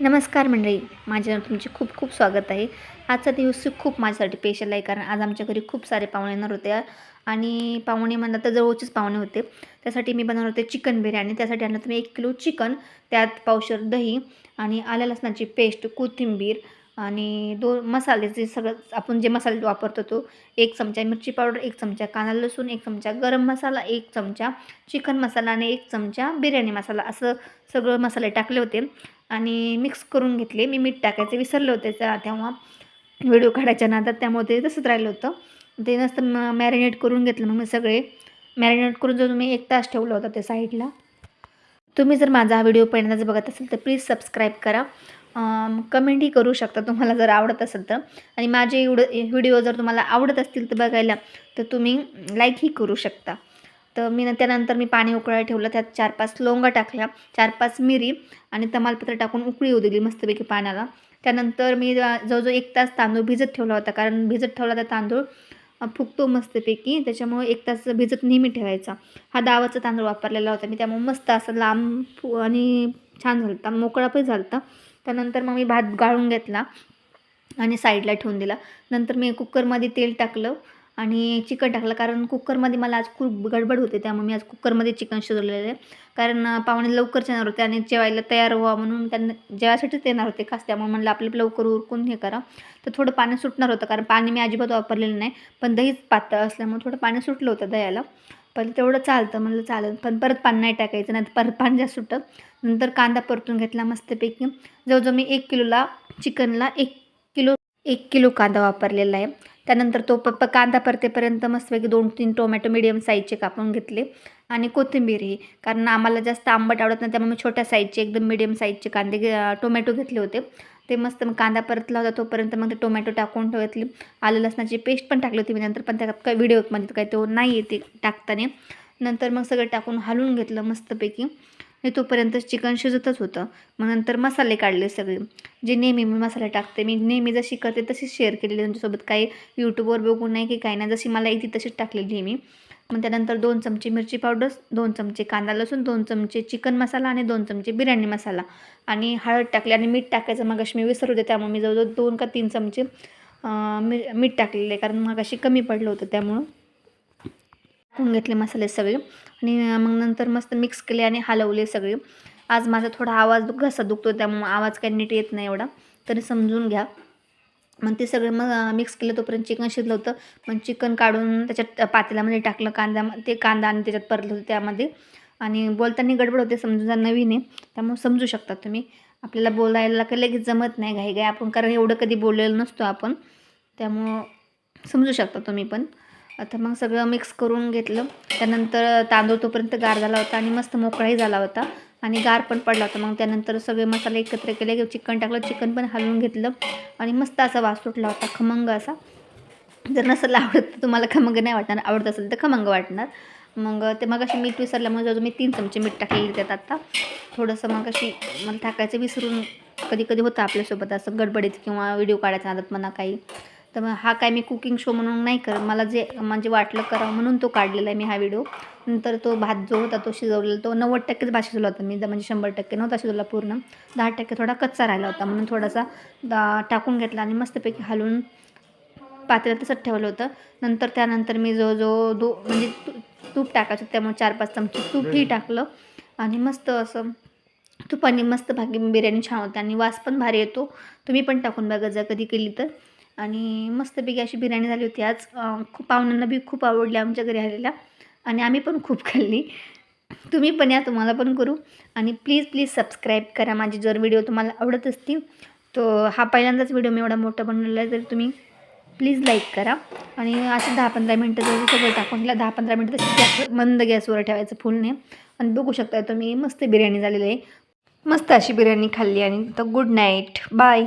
नमस्कार मंडळी माझ्या तुमचे खूप खूप स्वागत आहे. आजचा दिवस खूप माझ्यासाठी स्पेशल आहे कारण आज आमच्या घरी खूप सारे पाहुणे येणार होते आणि पाहुणे म्हणलं तर जवळचेच पाहुणे होते. त्यासाठी मी बनवणार होते चिकन बिर्याणी. त्यासाठी आणलं तुम्ही एक किलो चिकन त्यात पावशर दही आणि आल्या लसणाची पेस्ट कोथिंबीर आणि दोन मसाल्याचे सगळं आपण जे मसाले वापरतो तो एक चमचा मिरची पावडर एक चमचा कांदा लसूण एक चमचा गरम मसाला एक चमचा चिकन मसाला आणि एक चमचा बिर्याणी मसाला असं सगळं मसाले टाकले होते. आणि मिक्स करून घेतले. मी मीठ टाकायचे विसरले होते तेव्हा. व्हिडिओ काढायच्या नादात त्यामुळे ते तसंच राहिलं होतं. ते नसतं म मॅरिनेट करून घेतलं मग मी सगळे. मॅरिनेट करून जर तुम्ही एक तास ठेवला होता त्या साईडला. तुम्ही जर माझा हा व्हिडिओ पहिल्यांदाच बघत असेल तर प्लीज सबस्क्राईब करा. कमेंटही करू शकता तुम्हाला जर आवडत असेल तर. आणि माझे एवढं व्हिडिओ जर तुम्हाला आवडत असतील तर बघायला तर तुम्ही लाईकही करू शकता. तर मी न- त्यानंतर मी पाणी उकळायला ठेवलं. त्यात चार पाच लोंगा टाकल्या. चार पाच मिरी आणि तमालपत्र टाकून उकळी येऊ दिली मस्तपैकी पाण्याला. त्यानंतर मी जवळजवळ एक तास तांदूळ भिजत ठेवला होता. कारण भिजत ठेवला तर तांदूळ फुगतो मस्तपैकी. त्याच्यामुळे एक तास भिजत नेहमी ठेवायचा. हा दावाचा तांदूळ वापरलेला होता. मी त्यामुळे मस्त असं लांब फु आणि छान झालं होता मोकळा पण झाला होता त्यानंतर मग मी भात गाळून घेतला आणि साईडला ठेवून दिला. नंतर मी कुकरमध्ये तेल टाकलं आणि चिकन टाकलं. कारण कुकरमध्ये मला आज खूप गडबड होते त्यामुळे मी आज कुकरमध्ये चिकन शिजवलेलं आहे. कारण पाहुणे लवकरच येणार होते आणि जेवायला तयार व्हा म्हणून त्यांना जेवायसाठीच येणार होते खास. त्यामुळे म्हणलं आपलं लवकर उरकून हे करा. तर थोडं पाणी सुटणार होतं कारण पाणी मी अजिबात वापरलेलं नाही. पण दहीच पातळ असल्यामुळे थोडं पाणी सुटलं होतं दह्याला. पण तेवढं चालतं. म्हणलं चालेल. पण परत पाणी नाही टाकायचं. नाही परत पाणी जास्त सुटतं. नंतर कांदा परतून घेतला मस्तपैकी. जवळजवळ मी एक किलोला चिकनला एक किलो एक किलो कांदा वापरलेला आहे. त्यानंतर तो प कांदा परतेपर्यंत मस्तपैकी दोन तीन टोमॅटो मिडियम साईजचे कापून घेतले. आणि कोथिंबीरही कारण आम्हाला जास्त आंबट आवडत नाही. त्यामुळे मी छोट्या साईजचे एकदम मिडियम साईजचे कांदे टोमॅटो घेतले होते. ते मस्त मग कांदा परतला होता तोपर्यंत मग ते टोमॅटो टाकून ठेवतली. आलं लसणाची पेस्ट पण टाकली होती मी नंतर पण त्यात काही व्हिडिओमध्ये काय तो नाही येते टाकताना. नंतर मग सगळं टाकून हलवून घेतलं मस्तपैकी. आणि तोपर्यंत चिकन शिजतच होतं. मग नंतर मसाले काढले सगळे. जे नेहमी मी मसाले टाकते मी नेहमी जशी करते तशीच शेअर केलेली त्यांच्यासोबत काही यूट्यूबवर बघून नाही की काही नाही. जशी मला येते तशीच टाकलेली आहे मी. मग त्यानंतर दोन चमचे मिरची पावडर दोन चमचे कांदा लसूण दोन चमचे चिकन मसाला आणि दोन चमचे बिर्याणी मसाला आणि हळद टाकली आणि मीठ टाकायचं मग अशी मी विसरू होते त्यामुळे मी जवळजवळ दोन का तीन चमचे मी मीठ टाकलेले कारण मग अशी कमी पडलं होतं त्यामुळं. टाकून घेतले मसाले सगळे. आणि मग नंतर मस्त मिक्स केले आणि हलवले सगळे. आज माझा थोडा आवाज घसा दुखतो त्यामुळं आवाज काही नीट येत नाही एवढा. तरी समजून घ्या. मग ते सगळं मग मिक्स केलं तोपर्यंत चिकन शिजलं होतं. मग चिकन काढून त्याच्यात पातेल्यामध्ये टाकलं कांदा ते कांदा आणि त्याच्यात परतलं होतं त्यामध्ये. आणि बोलताना गडबड होते समजून जा नवीन आहे. त्यामुळे समजू शकता तुम्ही. आपल्याला बोलायला काही लगेच जमत नाही घाई घाई आपण कारण एवढं कधी बोललेलं नसतो आपण. त्यामुळं समजू शकता तुम्ही पण. आता मग सगळं मिक्स करून घेतलं. त्यानंतर तांदूळ तोपर्यंत गार झाला होता आणि मस्त मोकळाही झाला होता. आणि गार पण पडला होता. मग त्यानंतर सगळे मसाले एकत्र केले. चिकन टाकलं. चिकन पण हलवून घेतलं. आणि मस्त असा वास सुटला होता. खमंग असा. जर नसेल आवडत तर तुम्हाला खमंग नाही वाटणार. आवडत असेल तर खमंग वाटणार. मग ते मग अशी मीठ विसरल्यामुळे जवळ मी तीन चमचे मीठ टाकलेले त्यात आत्ता थोडंसं मग अशी मला टाकायचं विसरून कधी कधी होतं आपल्यासोबत असं गडबडीत किंवा व्हिडिओ काढायचा आदत म्हणा काही. तर मग हा काय मी कुकिंग शो म्हणून नाही करत. मला जे म्हणजे वाटलं करावं म्हणून तो काढलेला आहे मी हा व्हिडिओ नंतर तो भात जो होता तो शिजवलेला तो नव्वद टक्केच भात शिजवला होता मी. द- म्हणजे शंभर टक्के नव्हता शिजवला पूर्ण. दहा टक्के थोडा कच्चा राहिला होता. म्हणून थोडासा दा टाकून घेतला आणि मस्तपैकी हलवून पातेल्यात तसंच ठेवलं होतं. नंतर त्यानंतर मी जो जो दो म्हणजे तूप टाकायचं त्यामुळे चार पाच चमचे तूपही टाकलं. आणि मस्त असं तुपाने मस्त भागी बिर्याणी छान होते आणि वास पण भारी येतो. तुम्ही पण टाकून बघा जर कधी केली तर. आणि मस्तपैकी अशी बिर्याणी झाली होती आज. खूप पाहुण्यांना बी खूप आवडली आमच्या घरी आलेल्या. आणि आम्ही पण खूप खाल्ली. तुम्ही पण या तुम्हाला पण करू. आणि प्लीज प्लीज सबस्क्राईब करा माझे जर व्हिडिओ तुम्हाला आवडत असतील. तो हा पहिल्यांदाच व्हिडिओ मी एवढा मोठा बनवलेला आहे तर तुम्ही प्लीज लाईक करा. आणि असे दहा पंधरा मिनटं जर सगळं टाकून दिला दहा पंधरा मिनटं तशी गॅस मंद गॅसवर ठेवायचं फुलने आणि बघू शकता तुम्ही मस्त बिर्याणी झालेली आहे. मस्त अशी बिर्याणी खाल्ली आणि तर गुड नाईट. बाय.